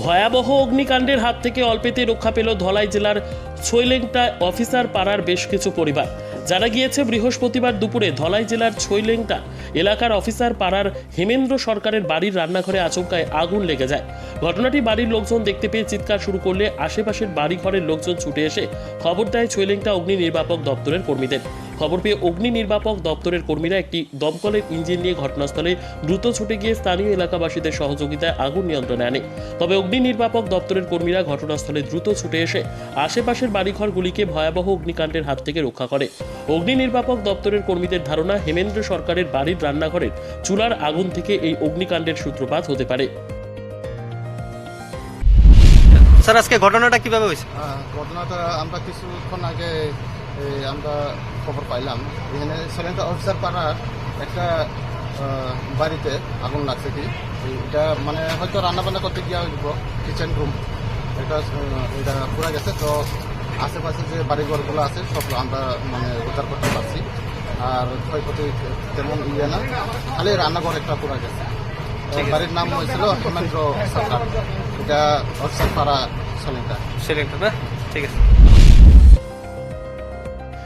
ভয়াবহ অগ্নিকাণ্ডের হাত থেকে অল্পেতে রক্ষা পেল ধলাই জেলার ছৈলেংটা অফিসার পাড়ার বেশ কিছু পরিবার। যারা গিয়েছে, বৃহস্পতিবার দুপুরে ধলাই জেলার ছৈলেংটা এলাকার অফিসার পাড়ার হেমেন্দ্র সরকারের বাড়ির রান্নাঘরে আচমকায় আগুন লেগে যায়। ঘটনাটি বাড়ির লোকজন দেখতে পেয়ে চিৎকার শুরু করলে আশেপাশের বাড়িঘরের লোকজন ছুটে এসে খবর দেয় ছৈলেংটা অগ্নি নির্বাপক দপ্তরের কর্মীদের। খবর পেয়ে অগ্নি নির্বাপক দপ্তরের কর্মীরা একটি দমকলের ইঞ্জিন নিয়ে ঘটনাস্থলে দ্রুত ছুটে গিয়ে স্থানীয় এলাকাবাসীদের সহযোগিতায় আগুন নিয়ন্ত্রণে আনে। তবে অগ্নি নির্বাপক দপ্তরের কর্মীরা ঘটনাস্থলে দ্রুত ছুটে এসে আশেপাশের বাড়িঘরগুলিকে ভয়াবহ অগ্নিকাণ্ডের হাত থেকে রক্ষা করে। অগ্নি নির্বাপক দপ্তরের কর্মীদের ধারণা হেমেন্দ্র সরকারের বাড়ির রান্নাঘরের চুলার আগুন থেকে এই অগ্নিকাণ্ডের সূত্রপাত হতে পারে। স্যার আজকে ঘটনাটা কীভাবে হয়েছে? ঘটনাটা আমরা কিছুক্ষণ আগে আমরা খবর পাইলাম। এখানে সেলেন্টার অফিসার পাড়ার একটা বাড়িতে আগুন লাগছে কি? এটা মানে হয়তো রান্না বান্না করতে গিয়ে হইব কিচেন রুম এটা এটা পুরা গেছে। তো আশেপাশে যে বাড়িঘরগুলো আছে সব আমরা মানে উদ্ধার করতে পারছি। আর ক্ষয়ক্ষতি তেমন ইয়ে না। খালি রান্নাঘর একটা পুরা গেছে। বাড়ির নাম হয়েছিল হেমেন্দ্র সরকার। এটা অফিসার পাড়া সেলেন্টার। সেলিংটা না? ঠিক আছে।